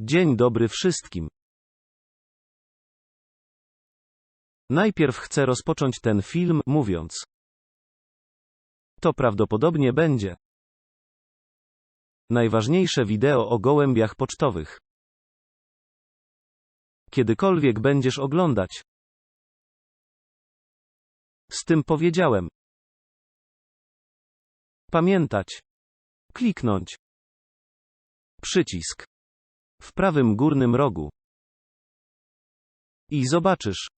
Dzień dobry wszystkim. Najpierw chcę rozpocząć ten film, mówiąc. To prawdopodobnie będzie najważniejsze wideo o gołębiach pocztowych. Kiedykolwiek będziesz oglądać. Z tym powiedziałem. Pamiętać. Kliknąć. Przycisk. W prawym górnym rogu. I zobaczysz.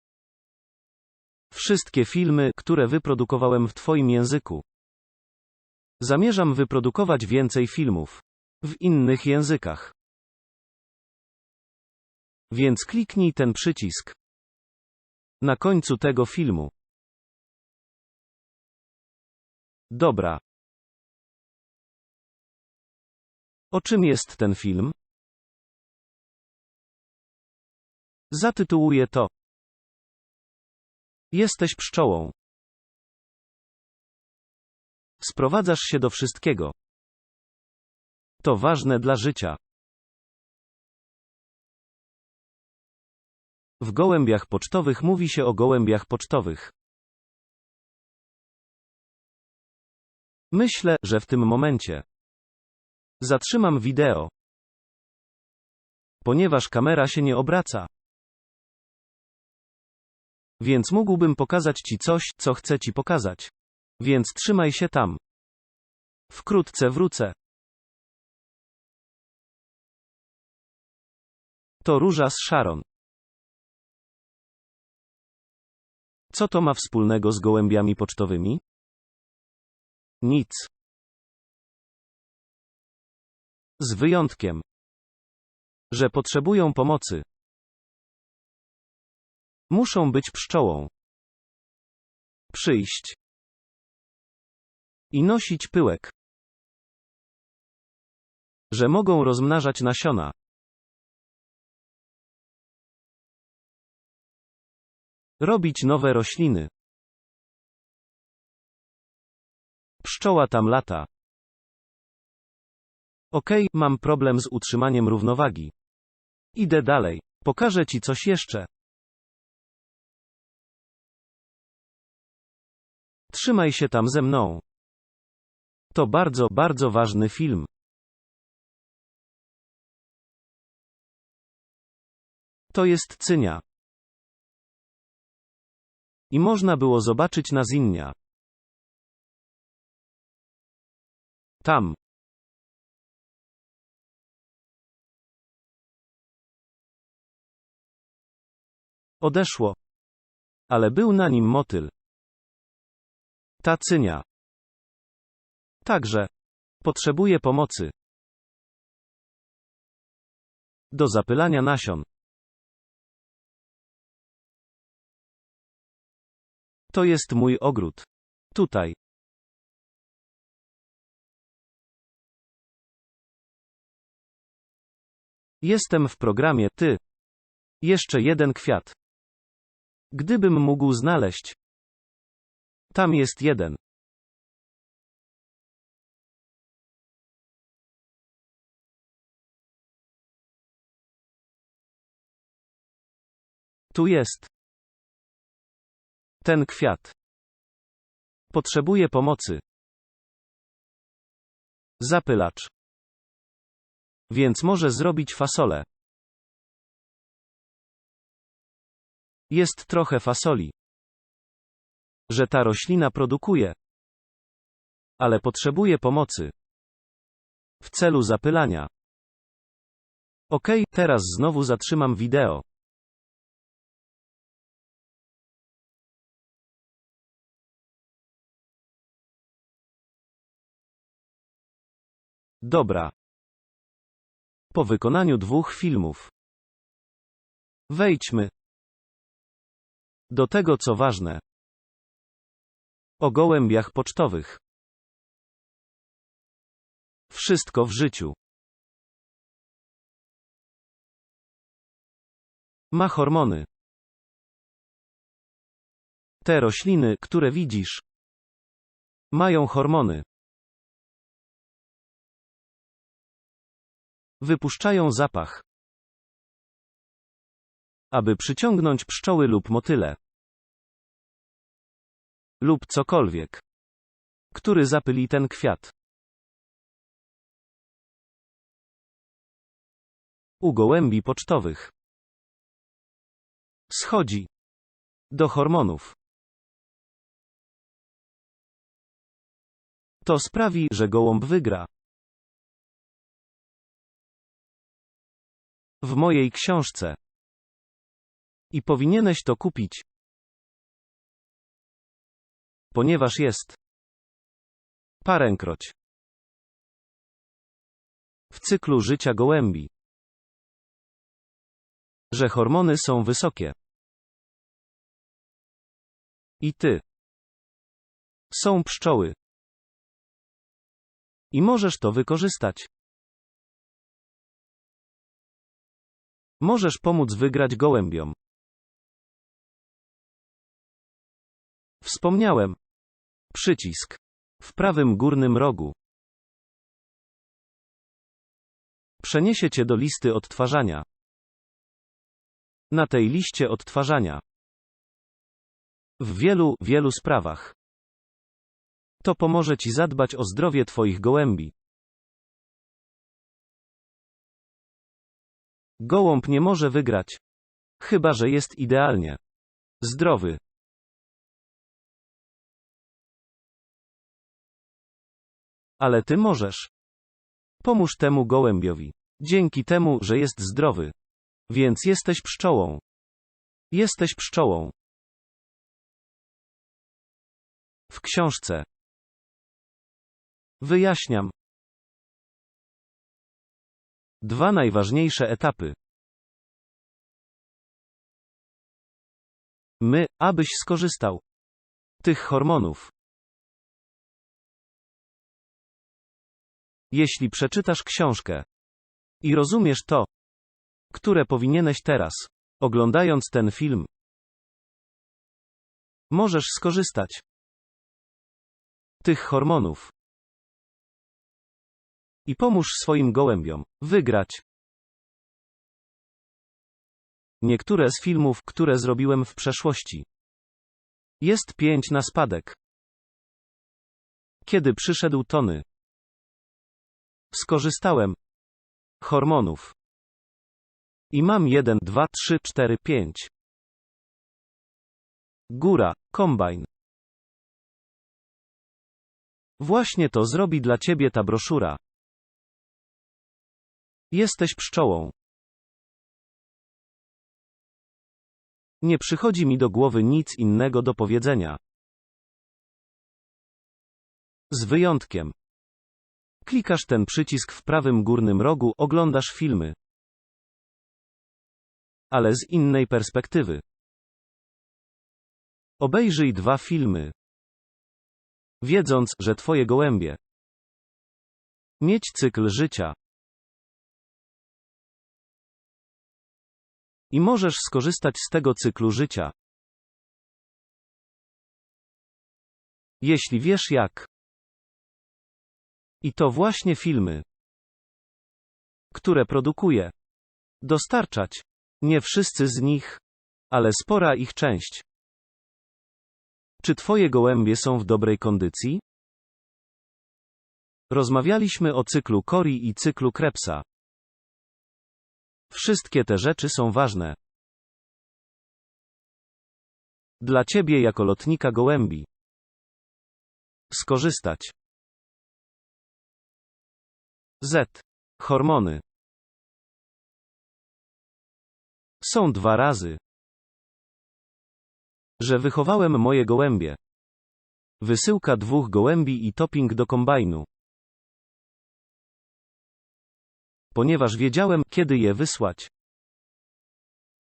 Wszystkie filmy, które wyprodukowałem w Twoim języku. Zamierzam wyprodukować więcej filmów. W innych językach. Więc kliknij ten przycisk. Na końcu tego filmu. Dobra. O czym jest ten film? Zatytułuję to. Jesteś pszczołą. Sprowadzasz się do wszystkiego. To ważne dla życia. W gołębiach pocztowych mówi się o gołębiach pocztowych. Myślę, że w tym momencie zatrzymam wideo, ponieważ kamera się nie obraca. Więc mógłbym pokazać Ci coś, co chcę Ci pokazać. Więc trzymaj się tam. Wkrótce wrócę. To róża z Sharon. Co to ma wspólnego z gołębiami pocztowymi? Nic. Z wyjątkiem, że potrzebują pomocy. Muszą być pszczołą. Przyjść. I nosić pyłek. Że mogą rozmnażać nasiona. Robić nowe rośliny. Pszczoła tam lata. Okej, mam problem z utrzymaniem równowagi. Idę dalej. Pokażę ci coś jeszcze. Trzymaj się tam ze mną. To bardzo, bardzo ważny film. To jest cynia. I można było zobaczyć na zinnia. Tam. Odeszło. Ale był na nim motyl. Ta cynia. Także. Potrzebuje pomocy. Do zapylania nasion. To jest mój ogród. Tutaj. Jestem w programie Ty. Jeszcze jeden kwiat. Gdybym mógł znaleźć. Tam jest jeden. Tu jest. Ten kwiat. Potrzebuje pomocy. Zapylacz. Więc może zrobić fasolę. Jest trochę fasoli. Że ta roślina produkuje. Ale potrzebuje pomocy. W celu zapylania. Ok, teraz znowu zatrzymam wideo. Dobra. Po wykonaniu dwóch filmów. Wejdźmy do tego, co ważne. O gołębiach pocztowych. Wszystko w życiu. Ma hormony. Te rośliny, które widzisz, mają hormony. Wypuszczają zapach. Aby przyciągnąć pszczoły lub motyle. Lub cokolwiek. Który zapyli ten kwiat. U gołębi pocztowych. Schodzi. Do hormonów. To sprawi, że gołąb wygra. W mojej książce. I powinieneś to kupić. Ponieważ jest. Parękroć. W cyklu życia gołębi. Że hormony są wysokie. I ty. Są pszczoły. I możesz to wykorzystać. Możesz pomóc wygrać gołębiom. Wspomniałem. Przycisk. W prawym górnym rogu. Przeniesie cię do listy odtwarzania. Na tej liście odtwarzania. W wielu, wielu sprawach. To pomoże ci zadbać o zdrowie twoich gołębi. Gołąb nie może wygrać. Chyba, że jest idealnie zdrowy. Ale ty możesz. Pomóż temu gołębiowi. Dzięki temu, że jest zdrowy. Więc jesteś pszczołą. Jesteś pszczołą. W książce. Wyjaśniam. Dwa najważniejsze etapy. My, abyś skorzystał tych hormonów. Jeśli przeczytasz książkę i rozumiesz to, które powinieneś teraz, oglądając ten film, możesz skorzystać tych hormonów. I pomóż swoim gołębiom wygrać. Niektóre z filmów, które zrobiłem w przeszłości. Jest pięć na spadek. Kiedy przyszedł Tony, skorzystałem hormonów. I mam jeden, dwa, trzy, cztery, pięć. Góra, kombajn. Właśnie to zrobi dla ciebie ta broszura. Jesteś pszczołą. Nie przychodzi mi do głowy nic innego do powiedzenia. Z wyjątkiem. Klikasz ten przycisk w prawym górnym rogu, oglądasz filmy. Ale z innej perspektywy. Obejrzyj dwa filmy. Wiedząc, że twoje gołębie mieć cykl życia. I możesz skorzystać z tego cyklu życia. Jeśli wiesz jak. I to właśnie filmy, które produkuję, dostarczać. Nie wszyscy z nich, ale spora ich część. Czy twoje gołębie są w dobrej kondycji? Rozmawialiśmy o cyklu Cori i cyklu Krebsa. Wszystkie te rzeczy są ważne. Dla ciebie jako lotnika gołębi. Skorzystać. Z. Hormony. Są dwa razy. Że wychowałem moje gołębie. Wysyłka dwóch gołębi i topping do kombajnu. Ponieważ wiedziałem, kiedy je wysłać.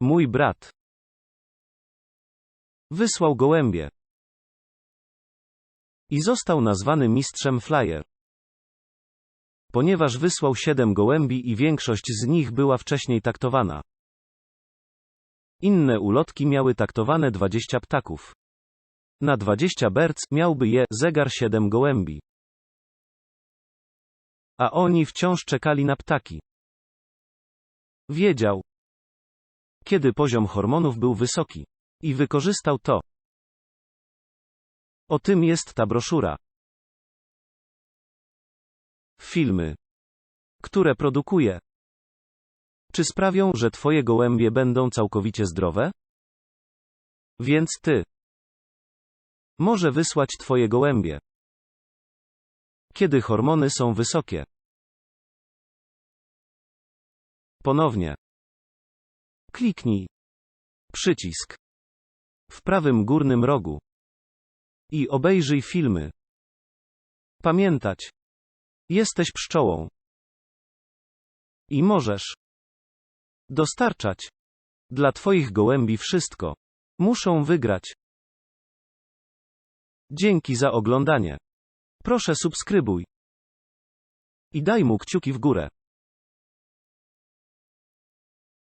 Mój brat wysłał gołębie. I został nazwany mistrzem flyer. Ponieważ wysłał siedem gołębi i większość z nich była wcześniej taktowana. Inne ulotki miały taktowane 20 ptaków. Na 20 berc miałby je zegar 7 gołębi. A oni wciąż czekali na ptaki. Wiedział, Kiedy poziom hormonów był wysoki. I wykorzystał to. O tym jest ta broszura. Filmy, które produkuje. Czy sprawią, że twoje gołębie będą całkowicie zdrowe? Więc ty. Może wysłać twoje gołębie. Kiedy hormony są wysokie. Ponownie. Kliknij. Przycisk. W prawym górnym rogu. I obejrzyj filmy. Pamiętać. Jesteś pszczołą. I możesz dostarczać dla Twoich gołębi wszystko. Muszą wygrać. Dzięki za oglądanie. Proszę subskrybuj. I daj mu kciuki w górę.